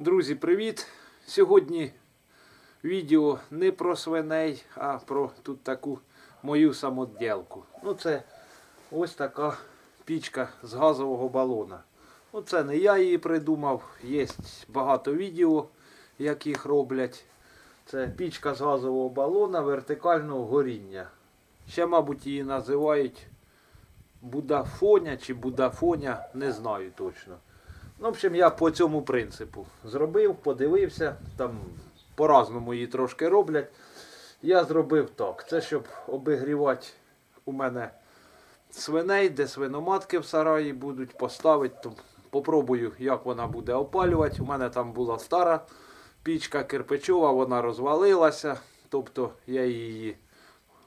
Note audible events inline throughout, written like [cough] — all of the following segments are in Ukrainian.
Друзі, привіт! Сьогодні відео не про свиней, а про тут таку мою самоділку. Ну це ось така пічка з газового балона. Ну це не я її придумав, є багато відео, як їх роблять. Це пічка з газового балона вертикального горіння. Ще, мабуть, її називають Будафоня чи Будафоня, не знаю точно. Ну, в общем, я по цьому принципу зробив, подивився, там по-разному її трошки роблять. Я зробив так. Це щоб обігрівати у мене свиней, де свиноматки в сараї будуть поставити. То попробую, як вона буде опалювати. У мене там була стара пічка кирпичова, вона розвалилася. Тобто я її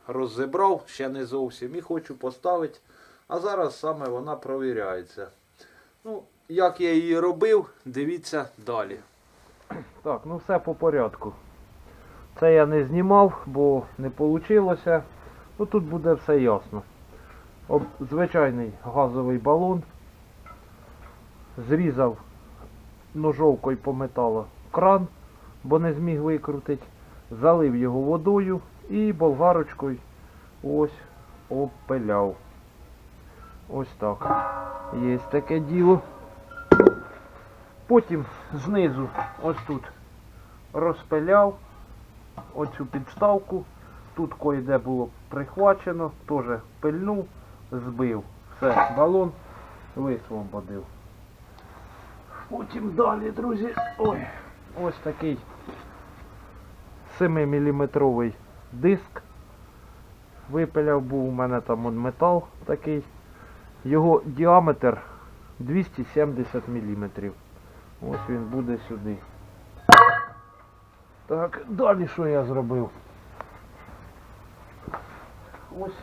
роззибрав, ще не зовсім і хочу поставити. А зараз саме вона провіряється. Ну, як я її робив, дивіться далі. Так, ну все по порядку. Це я не знімав, бо не вийшло. Ну тут буде все ясно. Об, звичайний газовий балон. Зрізав ножовкою по металу кран, бо не зміг викрутити. Залив його водою і болгарочкою ось обпиляв. Ось так. Є таке діло. Потім знизу ось тут розпиляв оцю підставку. Тут кое-де було прихвачено, теж пильнув, збив. Все, балон висвободив. Потім далі, друзі, ой, ось такий 7-мм диск. Випиляв був у мене там метал такий. Його діаметр 270 мм. Ось він буде сюди. Так, далі що я зробив? Ось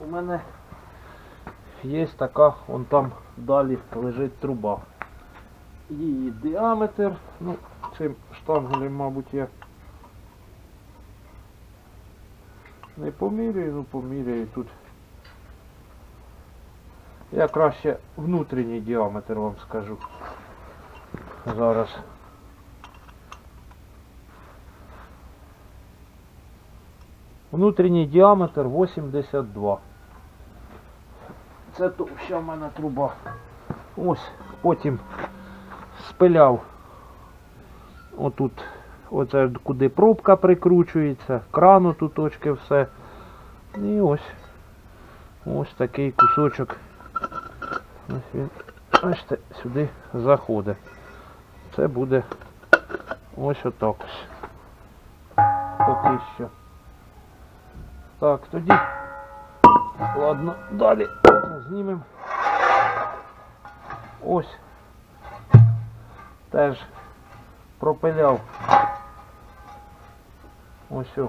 у мене є така, вон там далі лежить труба. Її діаметр, ну, цим штангелем, мабуть, я не поміряю, ну поміряю тут. Я краще внутрішній діаметр вам скажу. Зараз. Внутрішній діаметр 82. Це товща в мене труба. Ось, потім спиляв отут, оце куди пробка прикручується, крану тут точки все. І ось ось такий кусочок. Ось він, бачите, сюди заходить. Це буде ось отак ось. Поки що. Так, тоді. Ладно, далі знімемо. Ось. Теж пропиляв. Ось о.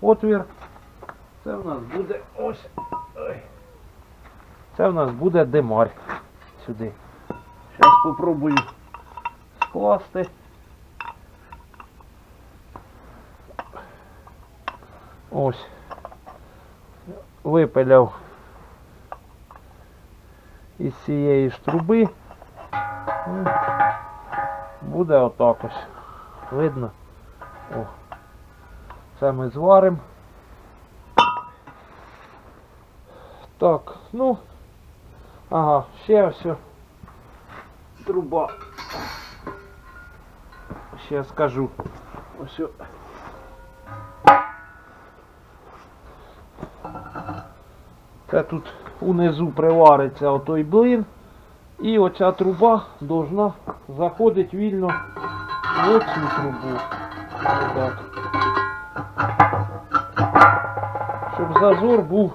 отвір. Це в нас буде ось. Ой. Це в нас буде демарь сюди. Зараз попробую скласти. Ось. Випиляв із цієї ж труби. Ну, Буде отак ось. Видно? О. Це ми зваримо. Так, ну. Ага, ще ось. Труба. Ще скажу. Ось. Це тут унизу привариться отой блин. І оця труба должна заходити вільно в оцю трубу. Отак. Щоб зазор був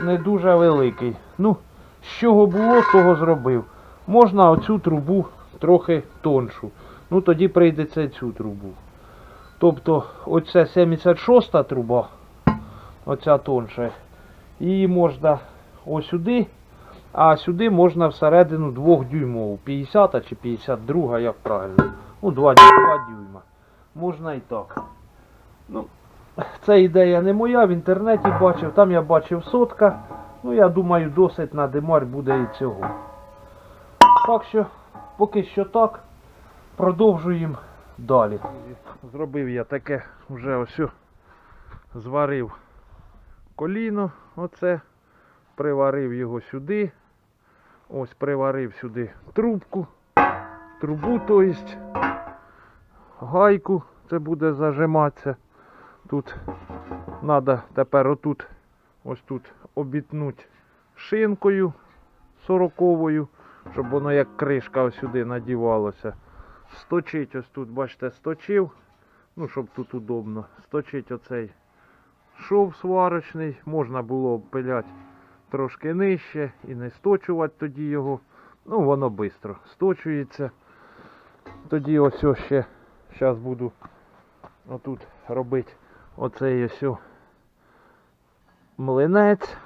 не дуже великий. Ну, з чого було, того зробив. Можна оцю трубу трохи тоншу. Ну тоді прийдеться цю трубу. Тобто оця 76 труба, оця тонша, її можна ось сюди, а сюди можна всередину 2 дюймову, 50 чи 52, як правильно. Ну, 2, 2 дюйма. Можна і так. Ну, це ідея не моя, в інтернеті бачив, там я бачив сотка. Ну, я думаю, досить на демар буде і цього. Так що, поки що так. Продовжуємо далі. Зробив я таке вже ось зварив коліно, оце, приварив його сюди. Ось приварив сюди трубку, трубу, то есть, гайку, це буде зажиматися. Тут треба тепер отут, ось тут обітнути шинкою сороковою, щоб воно як кришка ось сюди надівалося. Сточить ось тут, бачите, сточив. Ну, щоб тут удобно. Сточить оцей шов сварочний. Можна було обпиляти трошки нижче і не сточувати тоді його. Ну, воно швидко сточується. Тоді ось ось ще зараз буду отут робити оцей ось о млинець.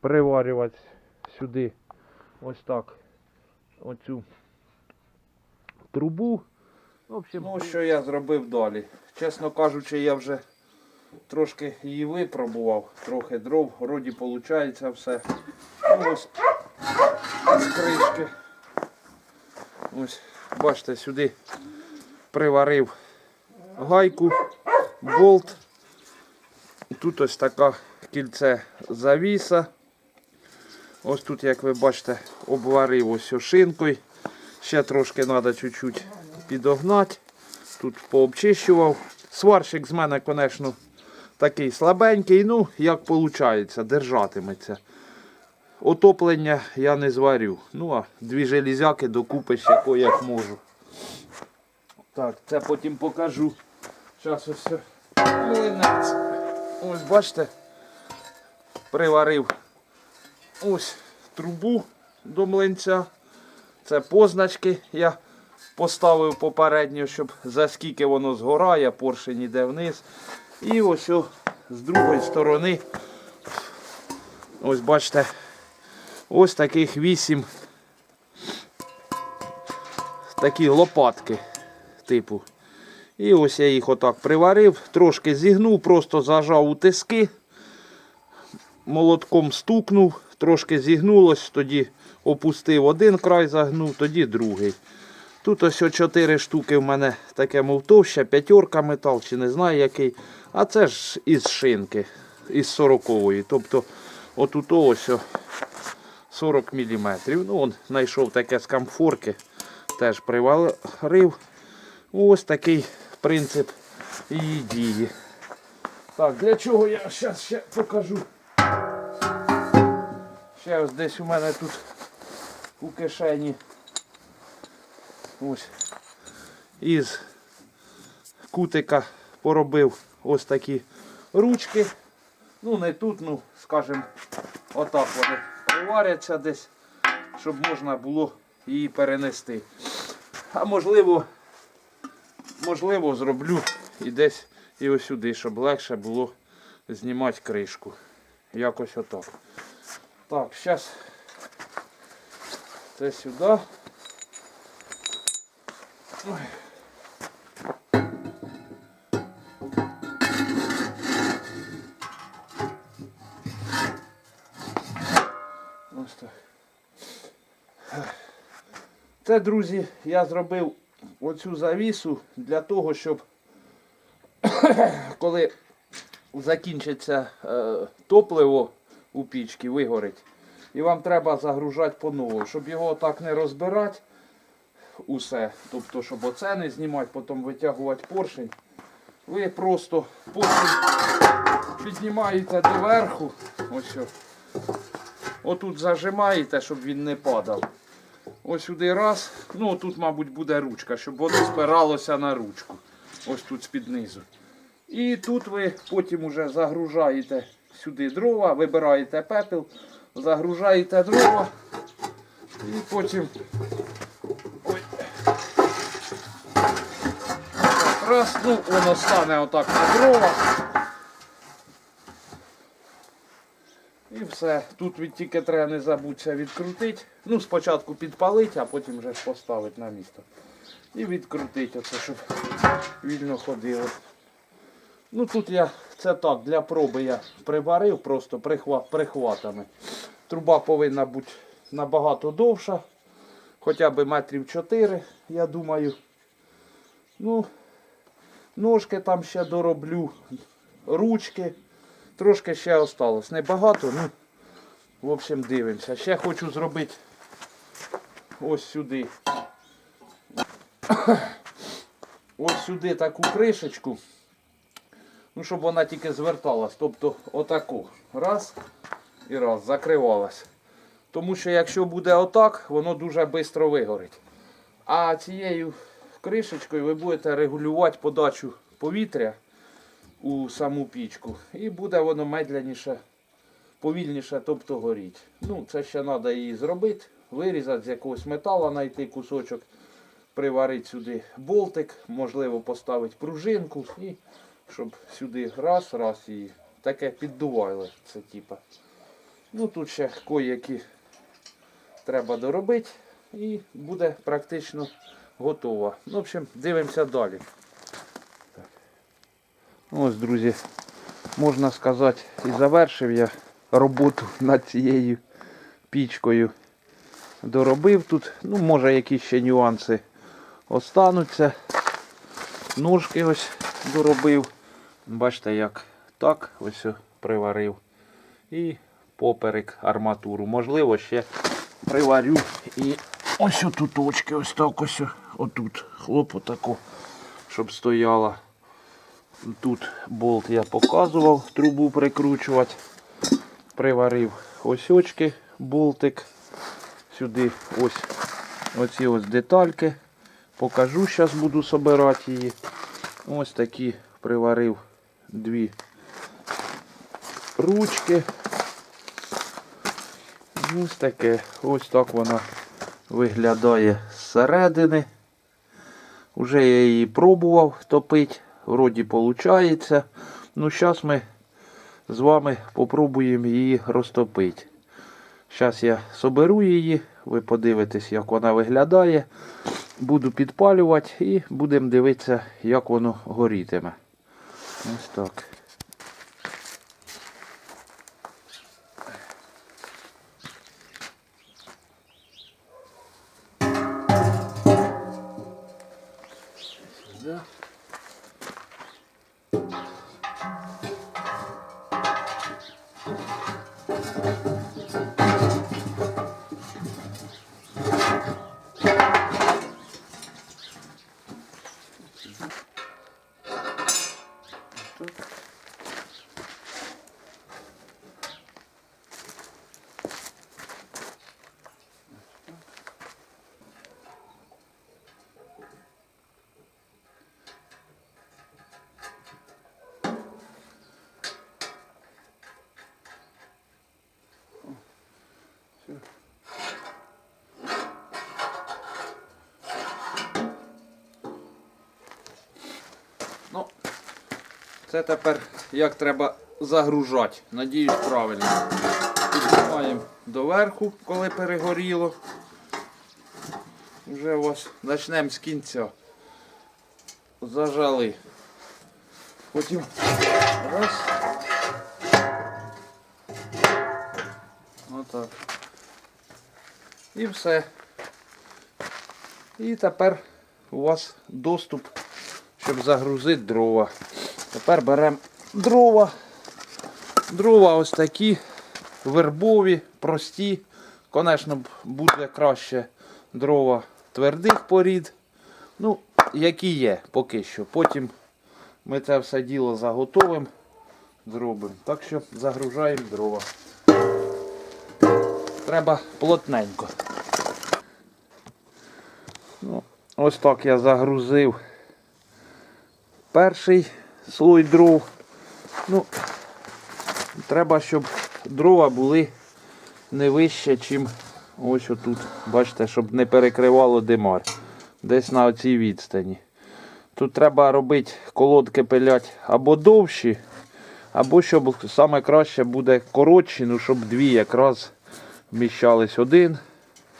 Приварювати сюди ось так оцю трубу. Общем, ну, що я зробив далі. Чесно кажучи, я вже трошки її випробував, трохи дров, вроді виходить все. Ну, ось з кришки. Ось, бачите, сюди приварив гайку, болт. Тут ось така кільце завіса. Ось тут, як ви бачите, обварив ось шинкою. Ще трошки треба чуть-чуть підогнати. Тут пообчищував. Сварщик з мене, звісно, такий слабенький, ну, як виходить, держатиметься. Отоплення я не зварю. Ну, а дві железяки докупи ще як можу. Так, це потім покажу. Зараз ось все. Ось бачите, приварив ось трубу до млинця. Це позначки я поставив попередньо, щоб за скільки воно згорає, поршень іде вниз. І ось з другої сторони, ось бачите, ось таких вісім такі лопатки типу. І ось я їх отак приварив, трошки зігнув, просто зажав у тиски, молотком стукнув, трошки зігнулось, тоді опустив один край, загнув, тоді другий. Тут ось 4 штуки в мене таке мов товще, п'ятерка метал, чи не знаю який. А це ж із шинки, із 40-ї. Тобто отут ось о 40 мм. Ну, он знайшов таке з камфорки, теж приварив. Ось такий принцип її дії. Так, для чого я зараз ще покажу. Ще ось десь у мене тут у кишені. Ось. Із кутика поробив ось такі ручки. Ну не тут, ну, скажімо, отак вони приваряться десь, щоб можна було її перенести. А можливо, можливо, зроблю і десь і ось сюди, щоб легше було знімати кришку. Якось отак. Так, зараз це сюди. Ось так. Це, друзі, я зробив оцю завісу для того, щоб [coughs] коли закінчиться е, топливо у пічці, вигорить, і вам треба загружати по-новому, щоб його так не розбирати усе, тобто, щоб оце не знімати, потім витягувати поршень. Ви просто поршень піднімаєте доверху, ось о. отут зажимаєте, щоб він не падав. Ось сюди раз. Ну тут, мабуть, буде ручка, щоб воно спиралося на ручку. Ось тут з-під низу. І тут ви потім уже загружаєте сюди дрова, вибираєте пепел, загружаєте дрова. І потім. Раз, ну воно стане отак на дрова. І все. Тут тільки треба не забудься відкрутити. Ну, спочатку підпалити, а потім вже поставити на місто. І відкрутити оце, щоб вільно ходило. Ну тут я це так, для проби я прибарив просто прихва, прихватами. Труба повинна бути набагато довша. Хоча б метрів 4, я думаю. Ну, ножки там ще дороблю, ручки. Трошки ще осталось. Небагато, ну, в общем, дивимося. Ще хочу зробити ось сюди. Ось сюди таку кришечку. Ну, щоб вона тільки зверталась. Тобто отаку. Раз і раз, закривалась. Тому що якщо буде отак, воно дуже швидко вигорить. А цією кришечкою ви будете регулювати подачу повітря у саму пічку. І буде воно медленніше, повільніше, тобто горіть. Ну, це ще треба її зробити, вирізати з якогось металу, знайти кусочок, приварити сюди болтик, можливо, поставити пружинку і щоб сюди раз, раз і таке піддували. Це типа. Ну тут ще кое-які треба доробити і буде практично готово. Ну, в общем, дивимося далі. Так. Ось, друзі, можна сказати, і завершив я роботу над цією пічкою. Доробив тут, ну, може якісь ще нюанси остануться. Ножки ось доробив. Бачите, як так ось приварив. І поперек арматуру. Можливо, ще приварю і ось отут очки, ось так ось. Отут. Хлоп отако, щоб стояла. Тут болт я показував, трубу прикручувати. Приварив ось очки, болтик. Сюди ось оці ось детальки. Покажу, зараз буду собирати її. Ось такі приварив дві ручки. Ось таке. Ось так вона виглядає зсередини. Уже я її пробував топити. Вроді виходить. Ну, зараз ми з вами попробуємо її розтопити. Зараз я соберу її, ви подивитесь, як вона виглядає. Буду підпалювати і будемо дивитися, як воно горітиме. Ось так. Це тепер як треба загружати. Надіюсь, правильно. Піднімаємо доверху, коли перегоріло. Вже ось почнемо з кінця. Зажали. Потім раз. Отак. І все. І тепер у вас доступ щоб загрузити дрова. Тепер беремо дрова. Дрова ось такі вербові, прості. Звісно, буде краще дрова твердих порід. Ну, які є поки що. Потім ми це все діло заготовимо, зробимо. Так що загружаємо дрова. Треба плотненько. Ну, ось так я загрузив перший слой дров. Ну, треба, щоб дрова були не вище, ніж ось отут. Бачите, щоб не перекривало димар. Десь на оцій відстані. Тут треба робити колодки пилять або довші, або щоб саме краще буде коротші, ну щоб дві якраз вміщались один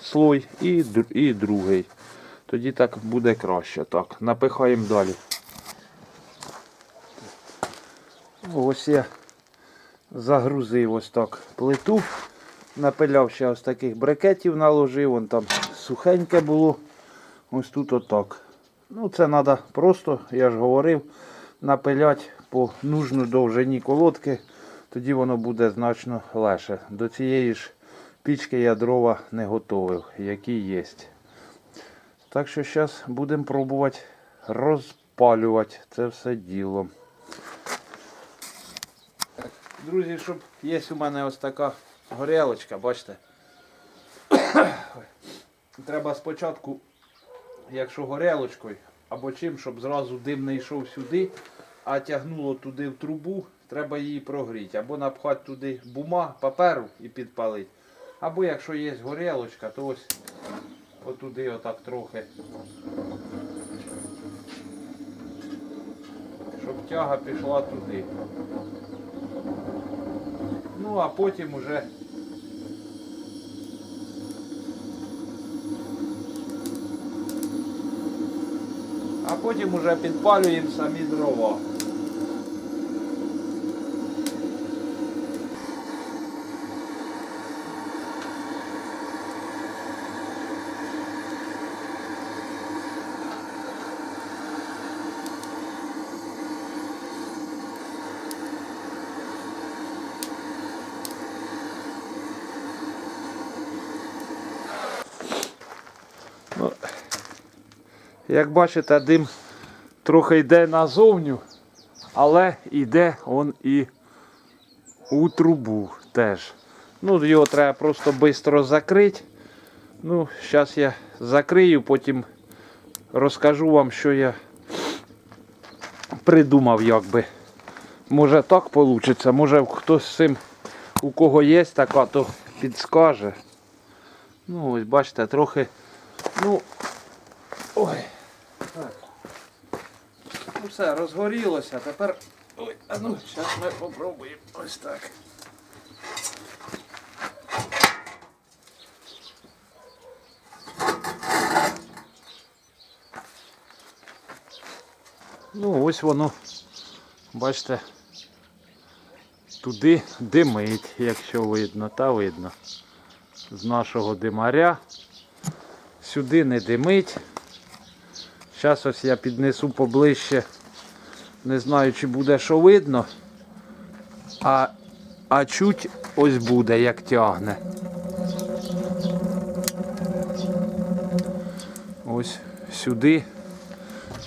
слой і, і другий. Тоді так буде краще. Так, напихаємо далі. Ось я загрузив ось так плиту. Напиляв ще ось таких брикетів наложив, вон там сухеньке було. Ось тут отак. Ну це треба просто, я ж говорив, напиляти по нужну довжині колодки, тоді воно буде значно легше. До цієї ж пічки я дрова не готовив, які є. Так що зараз будемо пробувати розпалювати це все діло. Друзі, щоб є у мене ось така горілочка, бачите. [coughs] Треба спочатку, якщо горілочкою або чим, щоб зразу дим не йшов сюди, а тягнуло туди в трубу, треба її прогріти. Або напхати туди бума, паперу і підпалити. Або якщо є горілочка, то ось отуди отак трохи. Щоб тяга пішла туди. Ну, а потім уже А потім уже підпалюємо самі дрова. Як бачите, дим трохи йде назовню, але йде он і у трубу теж. Ну, його треба просто швидко закрити. Ну, зараз я закрию, потім розкажу вам, що я придумав, якби. Може так вийде, може хтось з цим, у кого є така, то підскаже. Ну, ось бачите, трохи. Ну. Ой. Ну все, розгорілося. Тепер. Ой, а ну, зараз ми попробуємо ось так. Ну, ось воно, бачите, туди димить, якщо видно, та видно. З нашого димаря. Сюди не димить. Зараз ось я піднесу поближче. Не знаю, чи буде що видно. А, а чуть ось буде, як тягне. Ось сюди.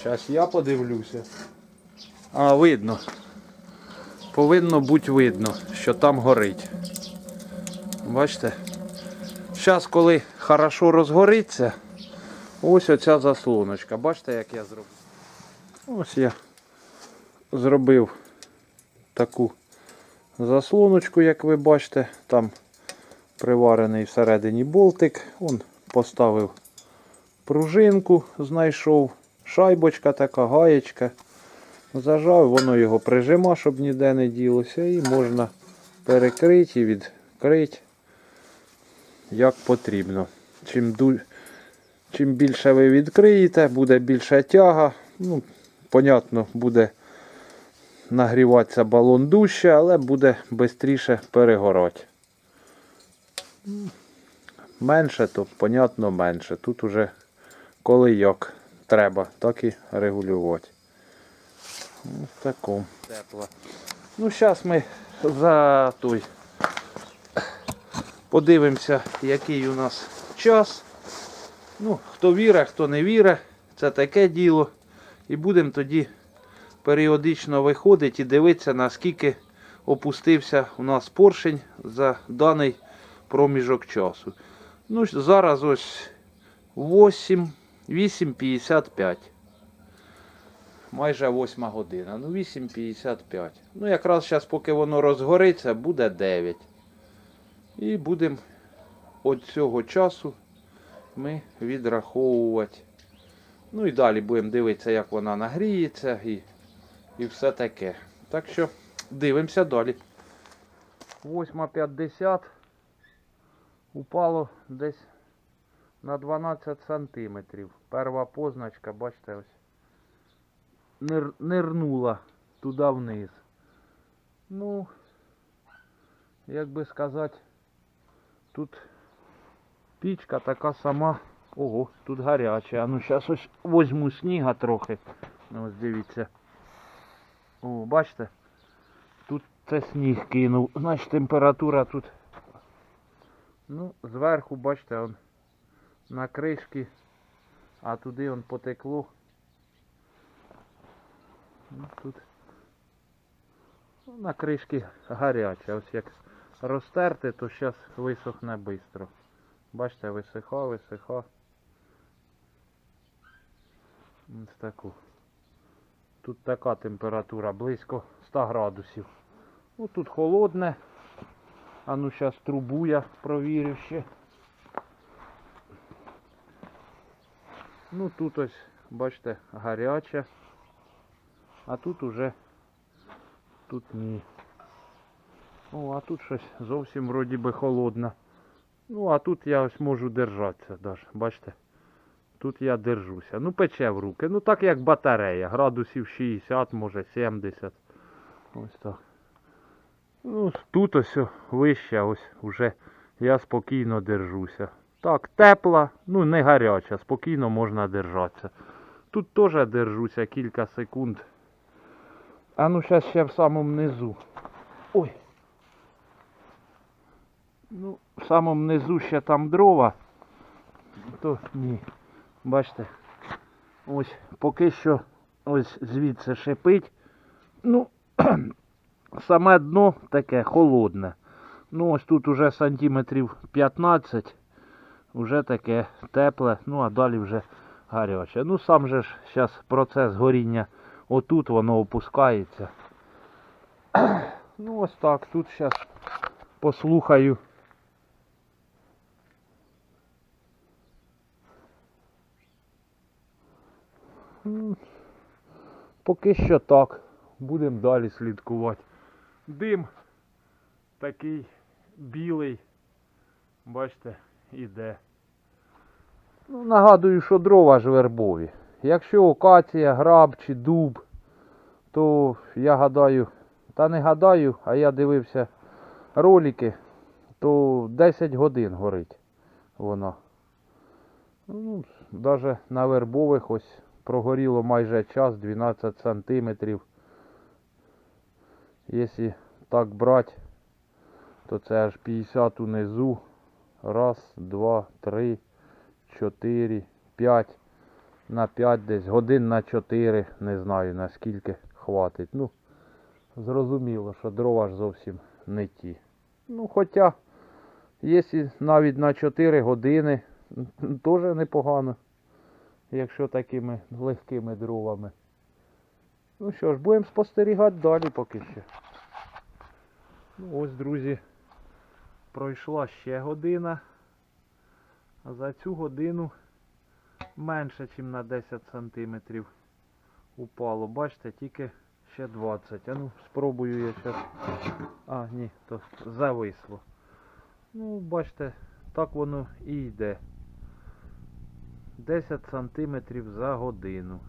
Зараз я подивлюся. А, видно. Повинно бути видно, що там горить. Бачите? Зараз, коли хорошо розгориться, ось оця заслоночка. Бачите, як я зробив? Ось я зробив таку заслоночку, як ви бачите. Там приварений всередині болтик. Он поставив пружинку, знайшов. Шайбочка така, гаєчка. Зажав, воно його прижима, щоб ніде не ділося. І можна перекрити і відкрити як потрібно. Чим. Чим більше ви відкриєте, буде більша тяга. Ну, Понятно, буде нагріватися балон дужче, але буде швидше перегорати. Менше, то, понятно, менше. Тут уже коли як треба, так і регулювати. Ось такому. Тепло. Ну, зараз ми за той подивимося, який у нас час. Ну, хто вірить, хто не вірить, це таке діло. І будемо тоді періодично виходити і дивитися, наскільки опустився у нас поршень за даний проміжок часу. Ну, зараз ось 8, 8.55. Майже 8 година. Ну, 8.55. Ну, якраз зараз, поки воно розгориться, буде 9. І будемо від цього часу ми відраховувати. Ну і далі будемо дивитися, як вона нагріється і, і все таке. Так що дивимося далі. 8.50 упало десь на 12 сантиметрів. Перша позначка, бачите, ось нир, нирнула туди вниз. Ну, як би сказати, Тут пічка така сама. Ого, тут гаряча. А ну зараз ось возьму сніга трохи. Ну, Ось дивіться. О, бачите? Тут це сніг кинув. Значить температура тут. Ну, зверху, бачите, он на кришки, а туди он потекло. Ну, тут ну, на кришки гаряче. Ось як розтерти, то зараз висохне швидко. Бачите, висиха, висиха. Ось таку. Тут така температура, близько 100 градусів. Ну тут холодне. А ну зараз трубу я провірю ще. Ну тут ось, бачите, гаряче. А тут уже тут ні. О, а тут щось зовсім вроді би холодно. Ну, а тут я ось можу держатися даже, бачите? Тут я держуся. Ну, пече в руки. Ну так як батарея. Градусів 60, може 70. Ось так. Ну, тут ось вище, ось уже я спокійно держуся. Так, тепла, ну не гаряча, спокійно можна держатися. Тут теж держуся кілька секунд. А ну зараз ще в самому низу. Ой. Ну, в самому низу ще там дрова. То ні. Бачите. Ось поки що ось звідси шипить. Ну, [clears throat] саме дно таке холодне. Ну, ось тут уже сантиметрів 15. Уже таке тепле, ну а далі вже гаряче. Ну сам же ж зараз процес горіння отут воно опускається. [clears throat] Ну ось так, тут зараз послухаю. Поки що так. Будемо далі слідкувати. Дим такий білий. Бачите, іде. Ну, нагадую, що дрова ж вербові. Якщо окація, граб чи дуб, то я гадаю, та не гадаю, а я дивився ролики, то 10 годин горить вона. Ну, навіть на вербових ось прогоріло майже час, 12 сантиметрів. Якщо так брати, то це аж 50 унизу. Раз, два, три, чотири, п'ять. На 5 десь, годин на 4, не знаю наскільки хватить. Ну, зрозуміло, що дрова ж зовсім не ті. Ну, хоча, якщо навіть на 4 години, теж непогано, якщо такими легкими дровами. Ну що ж, будемо спостерігати далі поки що. Ну ось, друзі, пройшла ще година. А за цю годину менше, ніж на 10 сантиметрів упало. Бачите, тільки ще 20. А ну, спробую я зараз. А, ні, то зависло. Ну, бачите, так воно і йде. 10 сантиметрів за годину.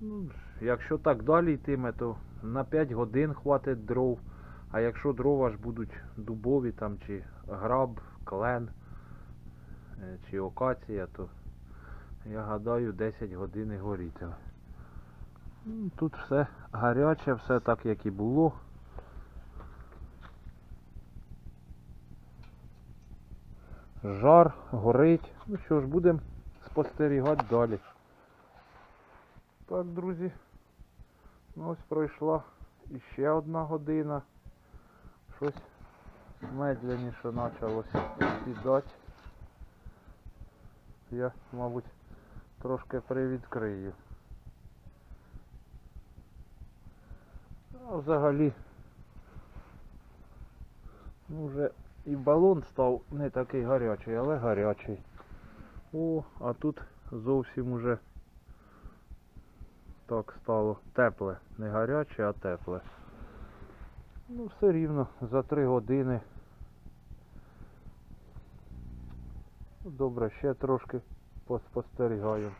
Ну, якщо так далі йтиме, то на 5 годин хватить дров. А якщо дрова ж будуть дубові там, чи граб, клен, е, чи окація, то я гадаю 10 годин і горітиме. Ну, Тут все гаряче, все так як і було. Жар, горить. Ну що ж, будемо спостерігати далі. Так, друзі. Ну, ось пройшла іще одна година. Щось медленніше почалося сідати. Я, мабуть, трошки привідкрию. А взагалі ну, вже і балон став не такий гарячий, але гарячий. О, а тут зовсім уже так стало тепле. Не гаряче, а тепле. Ну, все рівно за три години. Ну, Добре, ще трошки поспостерігаю.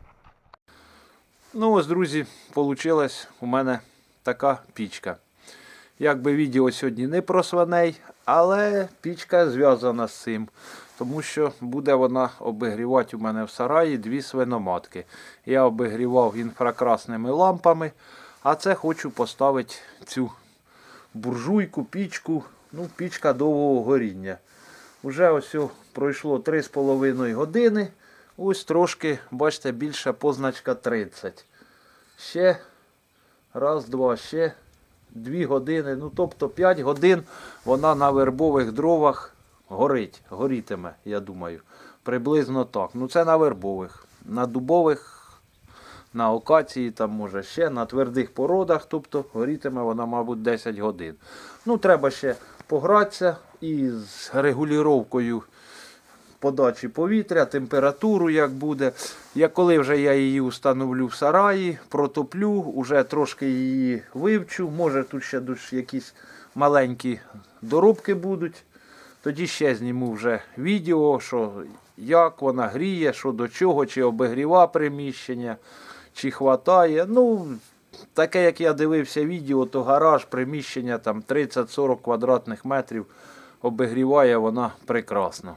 Ну ось, друзі, вийшла у мене така пічка. Якби відео сьогодні не про свиней, але пічка зв'язана з цим. Тому що буде вона обігрівати у мене в сараї дві свиноматки. Я обігрівав інфракрасними лампами, а це хочу поставити цю буржуйку, пічку, ну, пічка довгого горіння. Уже ось пройшло 3,5 години. Ось трошки, бачите, більша позначка 30. Ще раз, два, ще 2 години. Ну, тобто 5 годин вона на вербових дровах горить, горітиме, я думаю. Приблизно так. Ну це на вербових. На дубових, на окації, там може ще, на твердих породах, тобто горітиме вона, мабуть, 10 годин. Ну, треба ще погратися і з регулюровкою подачі повітря, температуру як буде. Я коли вже я її установлю в сараї, протоплю, уже трошки її вивчу. Може тут ще якісь маленькі доробки будуть. Тоді ще зніму вже відео, що як вона гріє, що до чого, чи обігріва приміщення, чи хватає. Ну, таке, як я дивився відео, то гараж, приміщення там 30-40 квадратних метрів обігріває вона прекрасно.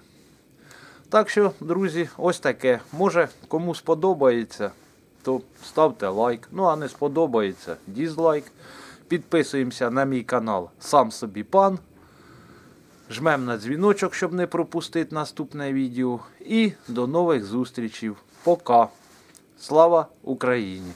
Так що, друзі, ось таке. Може, кому сподобається, то ставте лайк. Ну, а не сподобається, дізлайк. Підписуємося на мій канал Сам собі пан. Жмем на дзвіночок, щоб не пропустити наступне відео. І до нових зустрічей. Пока. Слава Україні!